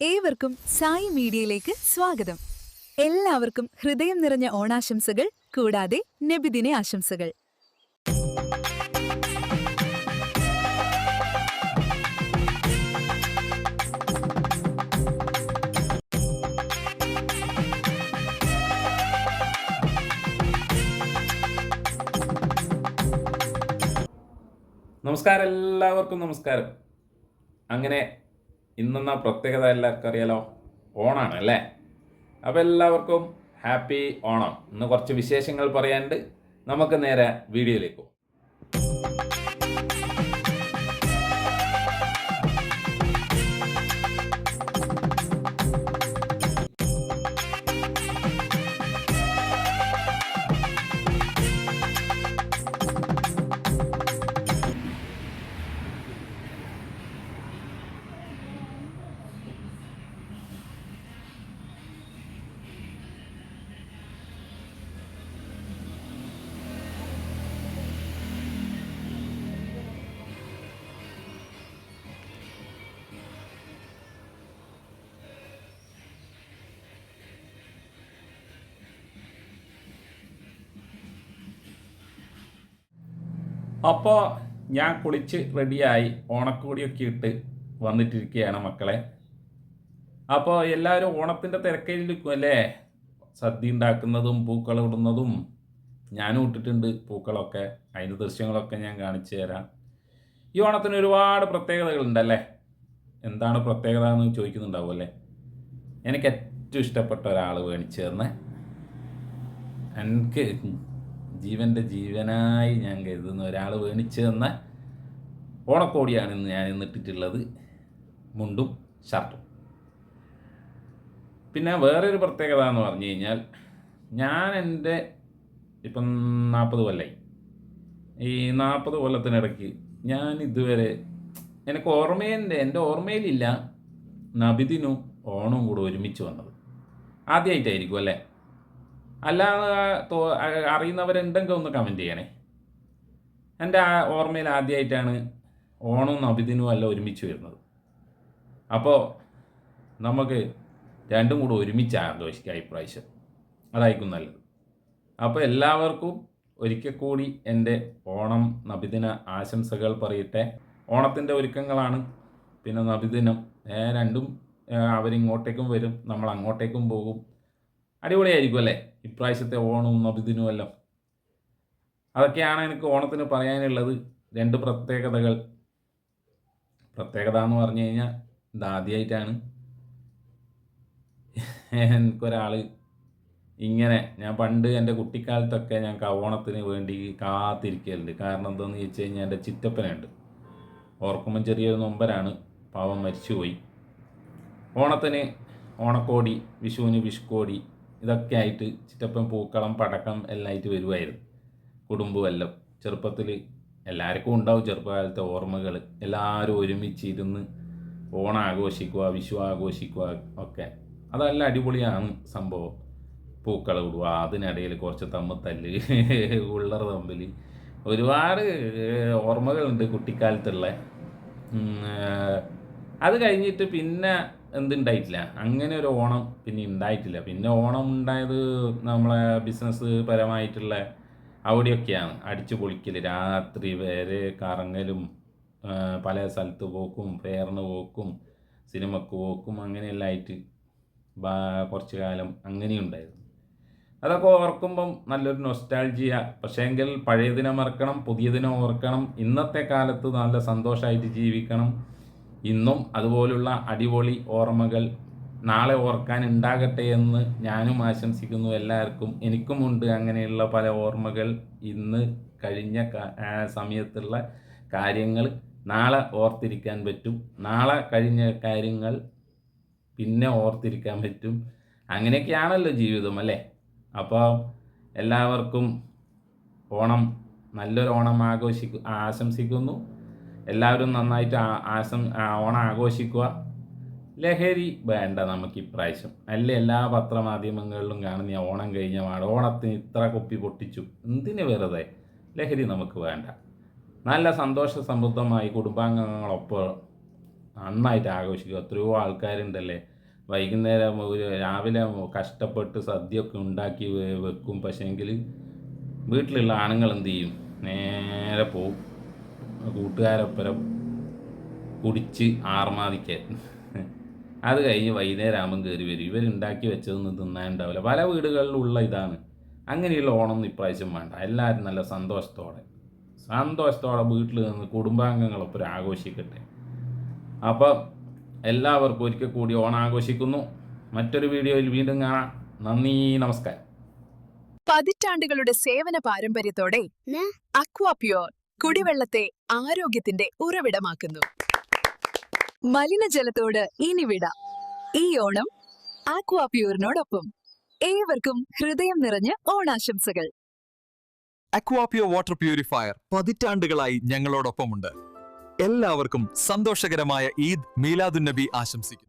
ഏവർക്കും സായി മീഡിയയിലേക്ക് സ്വാഗതം. എല്ലാവർക്കും ഹൃദയം നിറഞ്ഞ ഓണാശംസകൾ കൂടാതെ നബിദിന ആശംസകൾ. നമസ്കാരം എല്ലാവർക്കും നമസ്കാരം. അങ്ങനെ ഇന്നെന്ന പ്രത്യേകത എല്ലാവർക്കും അറിയാലോ? ഓണാണ് അല്ലേ? അപ്പോൾ എല്ലാവർക്കും ഹാപ്പി ഓണം. ഇന്ന് കുറച്ച് വിശേഷങ്ങൾ പറയാണ്ട് നമുക്ക് നേരെ വീഡിയോയിലേക്ക് പോകാം അപ്പോൾ ഞാൻ കുളിച്ച് റെഡിയായി ഓണക്കോടിയൊക്കെ ഇട്ട് വന്നിട്ടിരിക്കുകയാണ് മക്കളെ. അപ്പോൾ എല്ലാവരും ഓണത്തിന്റെ തിരക്കയിലിരിക്കും അല്ലേ? സദ്യ ഉണ്ടാക്കുന്നതും പൂക്കളം ഇടുന്നതും ഞാനും ഇട്ടിട്ടുണ്ട് പൂക്കളൊക്കെ. അതിന്റെ ദൃശ്യങ്ങളൊക്കെ ഞാൻ കാണിച്ചു തരാം. ഈ ഓണത്തിന് ഒരുപാട് പ്രത്യേകതകളുണ്ടല്ലേ എന്താണ് പ്രത്യേകത എന്ന് ചോദിക്കുന്നുണ്ടാവും അല്ലേ? എനിക്ക് ഏറ്റവും ഇഷ്ടപ്പെട്ട ഒരാൾ മേടിച്ചു തന്നെ എനിക്ക് ജീവന്റെ ജീവനായി ഞാൻ കരുതുന്ന ഒരാൾ വേണിച്ചു തന്ന ഓണക്കോടിയാണ് ഇന്ന് ഞാൻ ഇന്ന് ഇട്ടിട്ടുള്ളത്. മുണ്ടും ഷർട്ടും. പിന്നെ വേറൊരു പ്രത്യേകത എന്ന് പറഞ്ഞു കഴിഞ്ഞാൽ ഞാൻ എന്റെ ഇപ്പം നാൽപ്പത് കൊല്ലായി. ഈ നാൽപ്പത് കൊല്ലത്തിനിടയ്ക്ക് ഞാൻ ഇതുവരെ എനിക്ക് ഓർമ്മേന്റെ എന്റെ ഓർമ്മയിലില്ല. നബിദിനും ഓണവും കൂടെ ഒരുമിച്ച് വന്നത്. ആദ്യമായിട്ടായിരിക്കും അല്ലേ? അല്ലാതെ അറിയുന്നവരുണ്ടെങ്കിൽ ഒന്ന് കമന്റ് ചെയ്യണേ. എന്റെ ആ ഓർമ്മയിൽ ആദ്യമായിട്ടാണ് ഓണവും നബിദിനും എല്ലാം ഒരുമിച്ച് വരുന്നത്. അപ്പോൾ നമുക്ക് രണ്ടും കൂടെ ഒരുമിച്ച് ആഘോഷിക്കാം ഇപ്രാവശ്യം. അതായിരിക്കും നല്ലത്. അപ്പോൾ എല്ലാവർക്കും ഒരിക്കൽ കൂടി എന്റെ ഓണം നബിദിന ആശംസകൾ പറയട്ടെ. ഓണത്തിന്റെ ഒരുക്കങ്ങളാണ്. പിന്നെ നബിദിനം രണ്ടും അവരിങ്ങോട്ടേക്കും വരും നമ്മൾ അങ്ങോട്ടേക്കും പോകും. അടിപൊളിയായിരിക്കും അല്ലേ? ഇപ്രാവശ്യത്തെ ഓണവും നബിദിനും എല്ലാം അതൊക്കെയാണ് എനിക്ക് ഓണത്തിന് പറയാനുള്ളത്. രണ്ട് പ്രത്യേകതകൾ. പ്രത്യേകത എന്ന് പറഞ്ഞു കഴിഞ്ഞാൽ ഇതാദ്യമായിട്ടാണ് എനിക്കൊരാൾ ഇങ്ങനെ ഞാൻ പണ്ട് എന്റെ കുട്ടിക്കാലത്തൊക്കെ ഞാൻ ഓണത്തിന് വേണ്ടി കാത്തിരിക്കലുണ്ട്. കാരണം എന്താണെന്ന് ചോദിച്ചു കഴിഞ്ഞാൽ എന്റെ ചിറ്റപ്പനുണ്ട്. ഓർക്കുമ്പം ചെറിയൊരു നൊമ്പരാണ്. പാവം മരിച്ചുപോയി. ഓണത്തിന് ഓണക്കോടി വിഷുവിന് വിഷുക്കോടി ഇതൊക്കെ ആയിട്ട് ചിറ്റപ്പൻ പൂക്കളം പടക്കം എല്ലാം ആയിട്ട് വരുമായിരുന്നു കുടുംബം എല്ലാം. ചെറുപ്പത്തിൽ എല്ലാവർക്കും ഉണ്ടാവും ചെറുപ്പകാലത്തെ ഓർമ്മകൾ എല്ലാവരും ഒരുമിച്ചിരുന്ന് ഓണം ആഘോഷിക്കുക വിഷു ആഘോഷിക്കുക ഒക്കെ. അതെല്ലാം അടിപൊളിയാണ് സംഭവം. പൂക്കൾ വിടുക അതിനിടയിൽ കുറച്ച് തമ്മത്തല്ല് ഉള്ളർ തമ്മിൽ ഒരുപാട് ഓർമ്മകളുണ്ട് കുട്ടിക്കാലത്തുള്ള. അത് കഴിഞ്ഞിട്ട് പിന്നെ എന്തുണ്ടായിട്ടില്ല. അങ്ങനെ ഒരു ഓണം പിന്നെ ഉണ്ടായിട്ടില്ല. പിന്നെ ഓണം ഉണ്ടായത് നമ്മളെ ബിസിനസ് പരമായിട്ടുള്ള അവിടെയൊക്കെയാണ്. അടിച്ചു പൊളിക്കൽ രാത്രി വരെ കറങ്ങലും പല സ്ഥലത്ത് പോക്കും ഫെയറിന് പോക്കും സിനിമക്ക് പോക്കും അങ്ങനെയെല്ലാം ആയിട്ട് കുറച്ച് കാലം അങ്ങനെയുണ്ടായിരുന്നു അതൊക്കെ ഓർക്കുമ്പം നല്ലൊരു നൊസ്റ്റാൾജിയ പക്ഷേങ്കിൽ പഴയ ദിനം ഓർക്കണം പുതിയ ദിനം ഓർക്കണം ഇന്നത്തെ കാലത്ത് നല്ല സന്തോഷമായിട്ട് ജീവിക്കണം. ഇന്നും അതുപോലുള്ള അടിപൊളി ഓർമ്മകൾ നാളെ ഓർക്കാൻ ഉണ്ടാകട്ടെ എന്ന് ഞാനും ആശംസിക്കുന്നു എല്ലാവർക്കും. എനിക്കുമുണ്ട് അങ്ങനെയുള്ള പല ഓർമ്മകൾ ഇന്ന് കഴിഞ്ഞ സമയത്തുള്ള കാര്യങ്ങൾ നാളെ ഓർത്തിരിക്കാൻ പറ്റും. നാളെ കഴിഞ്ഞ കാര്യങ്ങൾ പിന്നെ ഓർത്തിരിക്കാൻ പറ്റും. അങ്ങനെയൊക്കെയാണല്ലോ ജീവിതം അല്ലേ? അപ്പോൾ എല്ലാവർക്കും ഓണം നല്ലൊരു ഓണം ആഘോഷിക്കു ആശംസിക്കുന്നു. എല്ലാവരും നന്നായിട്ട് ആശം ഓണം ആഘോഷിക്കുക. ലഹരി വേണ്ട നമുക്ക് ഇപ്രാവശ്യം. അല്ലെ എല്ലാ പത്രമാധ്യമങ്ങളിലും കാണുന്ന ഓണം കഴിഞ്ഞ പാട്. ഓണത്തിന് ഇത്ര കുപ്പി പൊട്ടിച്ചു. എന്തിന് വെറുതെ? ലഹരി നമുക്ക് വേണ്ട. നല്ല സന്തോഷ സമൃദ്ധമായി കുടുംബാംഗങ്ങളൊപ്പം നന്നായിട്ട് ആഘോഷിക്കുക. എത്രയോ ആൾക്കാരുണ്ടല്ലേ? വൈകുന്നേരം ഒരു രാവിലെ കഷ്ടപ്പെട്ട് സദ്യയൊക്കെ ഉണ്ടാക്കി വെക്കും. പക്ഷേങ്കിൽ വീട്ടിലുള്ള ആണുങ്ങൾ എന്ത് ചെയ്യും? നേരെ പോവും. കൂട്ടുകാരൊപ്പരം കുടിച്ച് ആർമാദിക്കാൻ. അത് കഴിഞ്ഞ് വൈകുന്നേരം ആകുമ്പം കയറി വരും. ഇവരുണ്ടാക്കി വെച്ചതൊന്നും തിന്നാനുണ്ടാവില്ല. പല വീടുകളിലുള്ള ഇതാണ്. അങ്ങനെയുള്ള ഓണം ഇപ്രാവശ്യം വേണ്ട. എല്ലാവരും നല്ല സന്തോഷത്തോടെ. സന്തോഷത്തോടെ വീട്ടിൽ നിന്ന് കുടുംബാംഗങ്ങളൊപ്പം ആഘോഷിക്കട്ടെ. അപ്പം എല്ലാവർക്കും ഒരിക്കൽ കൂടി ഓണം ആഘോഷിക്കുന്നു. മറ്റൊരു വീഡിയോയിൽ വീണ്ടും കാണാം. നന്ദി നമസ്കാരം. പതിറ്റാണ്ടുകളുടെ സേവന പാരമ്പര്യത്തോടെ അക്വാ അക്വാപ്യൂർ കുടിവെള്ളത്തെ ആരോഗ്യത്തിന്റെ ഉറവിടമാക്കുന്നു. മലിനജലത്തോട് ഇനി വിട. ഈ ഓണം ആക്വാപ്യൂറിനോടൊപ്പം ഏവർക്കും ഹൃദയം നിറഞ്ഞ ഓണാശംസകൾ. അക്വാപ്യോ വാട്ടർ പ്യൂരിഫയർ പതിറ്റാണ്ടുകളായി ഞങ്ങളോടൊപ്പമുണ്ട്. എല്ലാവർക്കും സന്തോഷകരമായ ഈദ് മീലാദുന്നബി ആശംസിക്കുന്നു.